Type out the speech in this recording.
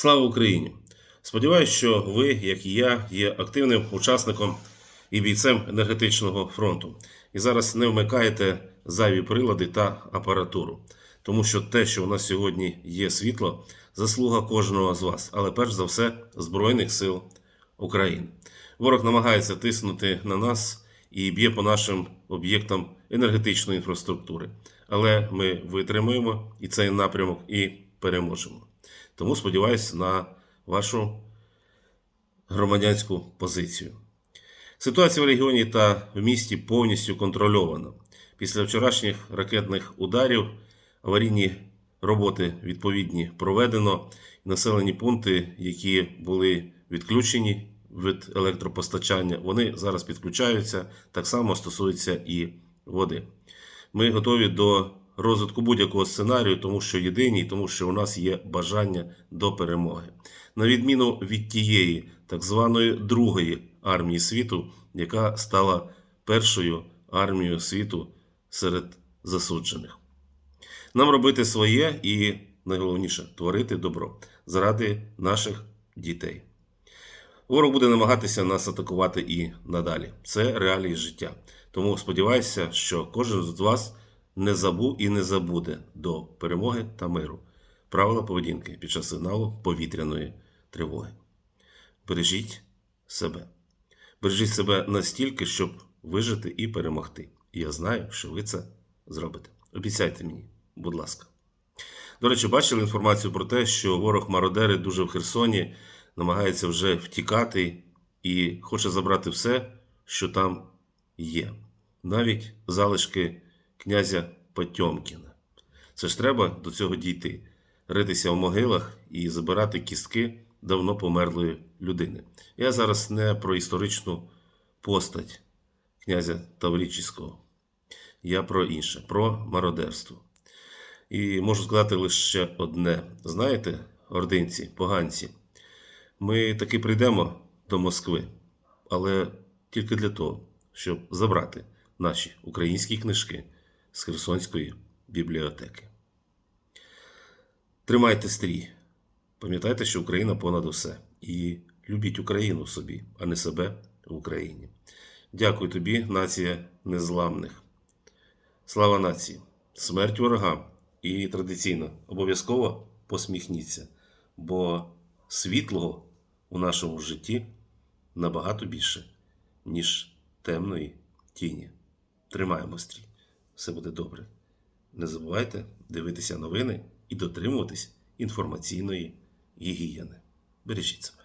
Слава Україні! Сподіваюсь, що ви, як і я, є активним учасником і бійцем енергетичного фронту. І зараз не вмикаєте зайві прилади та апаратуру. Тому що те, що у нас сьогодні є світло, заслуга кожного з вас, але перш за все Збройних сил України. Ворог намагається тиснути на нас і б'є по нашим об'єктам енергетичної інфраструктури. Але ми витримуємо і цей напрямок і переможемо. Тому сподіваюся на вашу громадянську позицію. Ситуація в регіоні та в місті повністю контрольована. Після вчорашніх ракетних ударів аварійні роботи відповідні проведено. Населені пункти, які були відключені від електропостачання, вони зараз підключаються. Так само стосується і води. Ми готові до розвитку будь-якого сценарію, тому що єдині, тому що у нас є бажання до перемоги. На відміну від тієї так званої другої армії світу, яка стала першою армією світу серед засуджених. Нам робити своє і найголовніше творити добро заради наших дітей. Ворог буде намагатися нас атакувати і надалі. Це реалії життя. Тому сподіваюся, що кожен з вас не забув і не забуде до перемоги та миру правила поведінки під час сигналу повітряної тривоги. Бережіть себе. Бережіть себе настільки, щоб вижити і перемогти. І я знаю, що ви це зробите. Обіцяйте мені, будь ласка. До речі, бачили інформацію про те, що ворог мародери дуже в Херсоні намагається вже втікати і хоче забрати все, що там є. Навіть залишки князя Потьомкіна. Це ж треба до цього дійти, ритися в могилах і забирати кістки давно померлої людини. Я зараз не про історичну постать князя Таврічського. Я про інше, про мародерство. І можу сказати лише одне: знаєте, ординці, поганці, ми таки прийдемо до Москви, але тільки для того, щоб забрати наші українські книжки з Херсонської бібліотеки. Тримайте стрій. Пам'ятайте, що Україна понад усе. І любіть Україну собі, а не себе в Україні. Дякую тобі, нація незламних. Слава нації! Смерть ворогам! І традиційно обов'язково посміхніться, бо світлого у нашому житті набагато більше, ніж темної тіні. Тримаємо стрій. Все буде добре. Не забувайте дивитися новини і дотримуватись інформаційної гігієни. Бережіть себе.